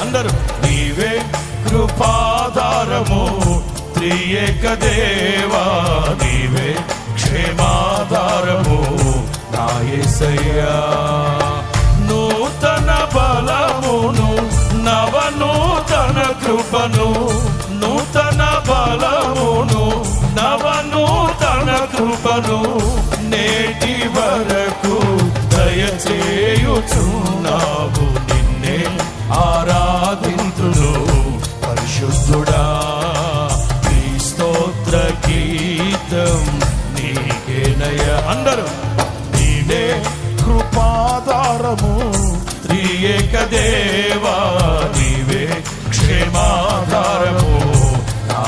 అందరు. నీవే కృపాధారము త్రియేక దేవా. నీవే క్షేమాధారము నా ఏసయ్యా. నూతన బలమును నవనూతన కృపను నూతన బలమును నవనూతన కృపను నేటి వరకు దయచేయుచున్నావు. పరిశుద్ధుడా నీ స్తోత్ర గీతం నీకేనయ అందరూ నీవే కృపాధారము త్రియేక దేవా నీవే క్షేమాధారము. నా